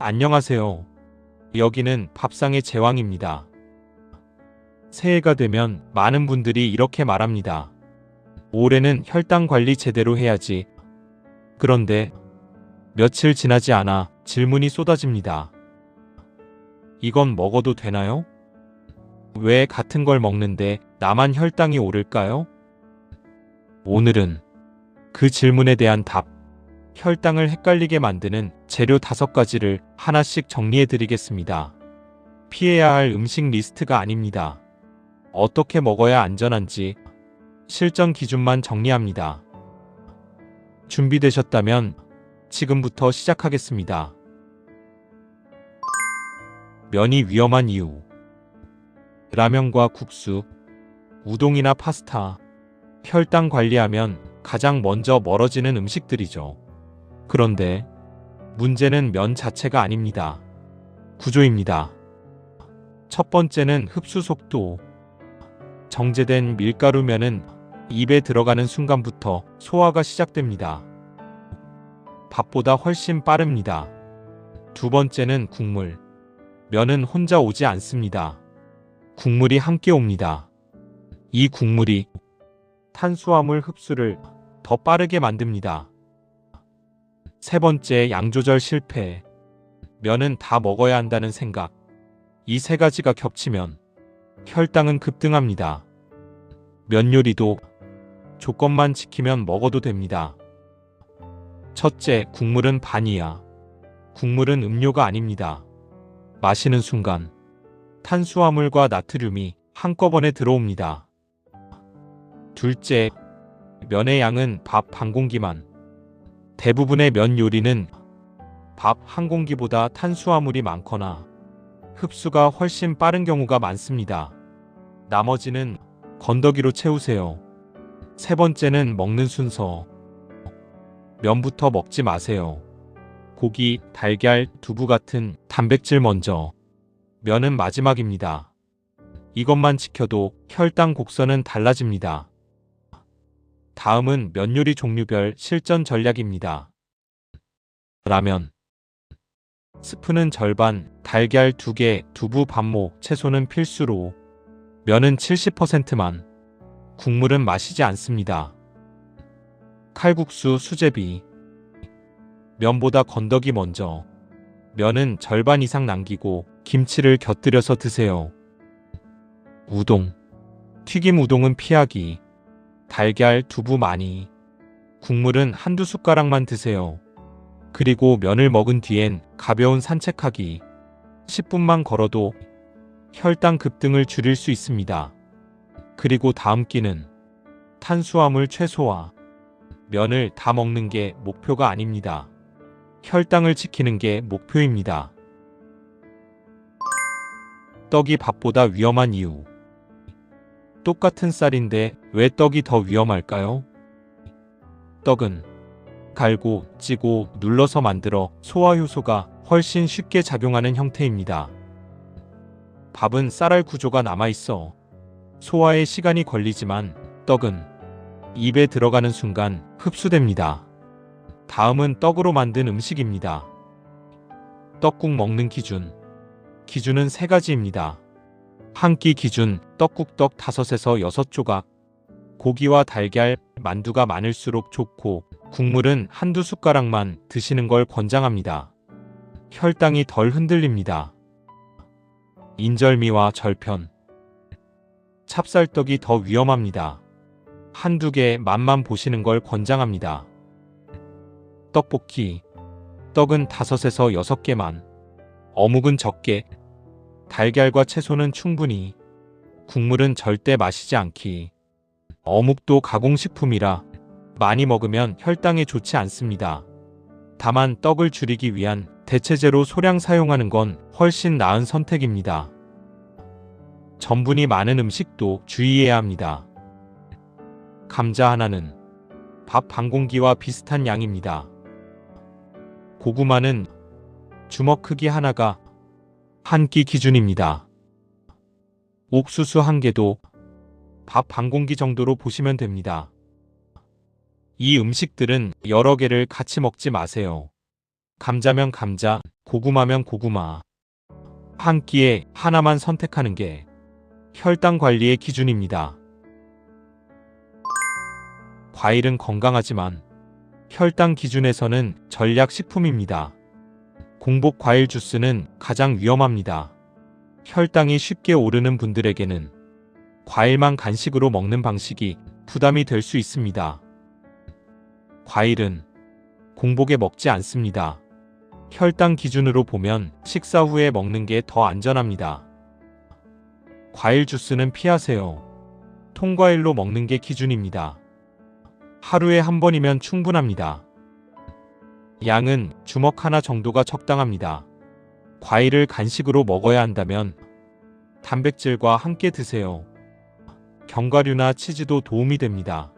안녕하세요. 여기는 밥상의 제왕입니다. 새해가 되면 많은 분들이 이렇게 말합니다. 올해는 혈당 관리 제대로 해야지. 그런데 며칠 지나지 않아 질문이 쏟아집니다. 이건 먹어도 되나요? 왜 같은 걸 먹는데 나만 혈당이 오를까요? 오늘은 그 질문에 대한 답, 혈당을 헷갈리게 만드는 재료 다섯 가지를 하나씩 정리해 드리겠습니다. 피해야 할 음식 리스트가 아닙니다. 어떻게 먹어야 안전한지 실전 기준만 정리합니다. 준비되셨다면 지금부터 시작하겠습니다. 면이 위험한 이유 라면과 국수, 우동이나 파스타, 혈당 관리하면 가장 먼저 멀어지는 음식들이죠. 그런데 문제는 면 자체가 아닙니다. 구조입니다. 첫 번째는 흡수 속도. 정제된 밀가루면은 입에 들어가는 순간부터 소화가 시작됩니다. 밥보다 훨씬 빠릅니다. 두 번째는 국물. 면은 혼자 오지 않습니다. 국물이 함께 옵니다. 이 국물이 탄수화물 흡수를 더 빠르게 만듭니다. 세 번째 양 조절 실패. 면은 다 먹어야 한다는 생각. 이 세 가지가 겹치면 혈당은 급등합니다. 면 요리도 조건만 지키면 먹어도 됩니다. 첫째, 국물은 반이야. 국물은 음료가 아닙니다. 마시는 순간 탄수화물과 나트륨이 한꺼번에 들어옵니다. 둘째, 면의 양은 밥한 공기만. 대부분의 면 요리는 밥 한 공기보다 탄수화물이 많거나 흡수가 훨씬 빠른 경우가 많습니다. 나머지는 건더기로 채우세요. 세 번째는 먹는 순서. 면부터 먹지 마세요. 고기, 달걀, 두부 같은 단백질 먼저. 면은 마지막입니다. 이것만 지켜도 혈당 곡선은 달라집니다. 다음은 면 요리 종류별 실전 전략입니다. 라면. 스프는 절반, 달걀 2개, 두부 반모, 채소는 필수로. 면은 70%만. 국물은 마시지 않습니다. 칼국수 수제비. 면보다 건더기 먼저. 면은 절반 이상 남기고 김치를 곁들여서 드세요. 우동. 튀김 우동은 피하기. 달걀, 두부 많이. 국물은 한두 숟가락만 드세요. 그리고 면을 먹은 뒤엔 가벼운 산책하기. 10분만 걸어도 혈당 급등을 줄일 수 있습니다. 그리고 다음 끼는 탄수화물 최소화. 면을 다 먹는 게 목표가 아닙니다. 혈당을 지키는 게 목표입니다. 떡이 밥보다 위험한 이유. 똑같은 쌀인데 왜 떡이 더 위험할까요? 떡은 갈고, 찌고, 눌러서 만들어 소화 효소가 훨씬 쉽게 작용하는 형태입니다. 밥은 쌀알 구조가 남아있어 소화에 시간이 걸리지만 떡은 입에 들어가는 순간 흡수됩니다. 다음은 떡으로 만든 음식입니다. 떡국 먹는 기준. 기준은 세 가지입니다. 한 끼 기준 떡국떡 5에서 6조각. 고기와 달걀, 만두가 많을수록 좋고 국물은 한두 숟가락만 드시는 걸 권장합니다. 혈당이 덜 흔들립니다. 인절미와 절편. 찹쌀떡이 더 위험합니다. 한두 개 맛만 보시는 걸 권장합니다. 떡볶이. 떡은 5에서 6개만. 어묵은 적게. 달걀과 채소는 충분히. 국물은 절대 마시지 않기. 어묵도 가공식품이라 많이 먹으면 혈당에 좋지 않습니다. 다만 떡을 줄이기 위한 대체제로 소량 사용하는 건 훨씬 나은 선택입니다. 전분이 많은 음식도 주의해야 합니다. 감자 하나는 밥 반 공기와 비슷한 양입니다. 고구마는 주먹 크기 하나가 한 끼 기준입니다. 옥수수 한 개도 밥 반 공기 정도로 보시면 됩니다. 이 음식들은 여러 개를 같이 먹지 마세요. 감자면 감자, 고구마면 고구마. 한 끼에 하나만 선택하는 게 혈당 관리의 기준입니다. 과일은 건강하지만 혈당 기준에서는 전략 식품입니다. 공복 과일 주스는 가장 위험합니다. 혈당이 쉽게 오르는 분들에게는 과일만 간식으로 먹는 방식이 부담이 될 수 있습니다. 과일은 공복에 먹지 않습니다. 혈당 기준으로 보면 식사 후에 먹는 게 더 안전합니다. 과일 주스는 피하세요. 통과일로 먹는 게 기준입니다. 하루에 한 번이면 충분합니다. 양은 주먹 하나 정도가 적당합니다. 과일을 간식으로 먹어야 한다면 단백질과 함께 드세요. 견과류나 치즈도 도움이 됩니다.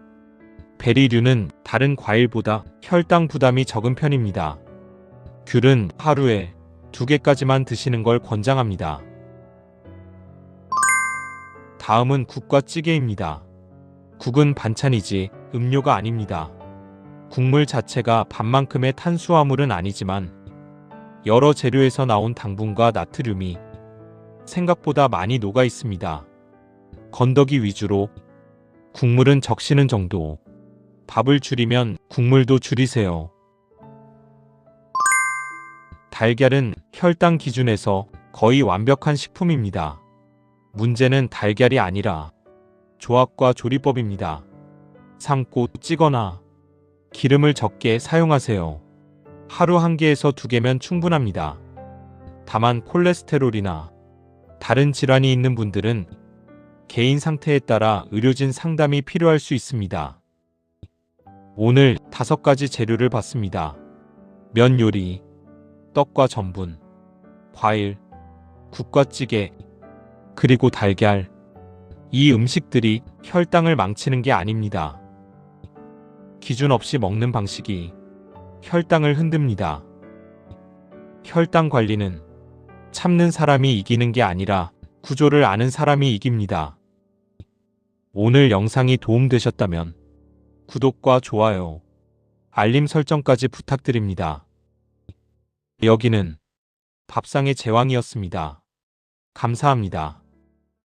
베리류는 다른 과일보다 혈당 부담이 적은 편입니다. 귤은 하루에 두 개까지만 드시는 걸 권장합니다. 다음은 국과 찌개입니다. 국은 반찬이지 음료가 아닙니다. 국물 자체가 밥만큼의 탄수화물은 아니지만 여러 재료에서 나온 당분과 나트륨이 생각보다 많이 녹아 있습니다. 건더기 위주로 국물은 적시는 정도. 밥을 줄이면 국물도 줄이세요. 달걀은 혈당 기준에서 거의 완벽한 식품입니다. 문제는 달걀이 아니라 조합과 조리법입니다. 삶고 찌거나 기름을 적게 사용하세요. 하루 한 개에서 두 개면 충분합니다. 다만 콜레스테롤이나 다른 질환이 있는 분들은 개인 상태에 따라 의료진 상담이 필요할 수 있습니다. 오늘 다섯 가지 재료를 봤습니다. 면 요리, 떡과 전분, 과일, 국과 찌개, 그리고 달걀. 이 음식들이 혈당을 망치는 게 아닙니다. 기준 없이 먹는 방식이 혈당을 흔듭니다. 혈당 관리는 참는 사람이 이기는 게 아니라 구조를 아는 사람이 이깁니다. 오늘 영상이 도움되셨다면 구독과 좋아요, 알림 설정까지 부탁드립니다. 여기는 밥상의 제왕이었습니다. 감사합니다.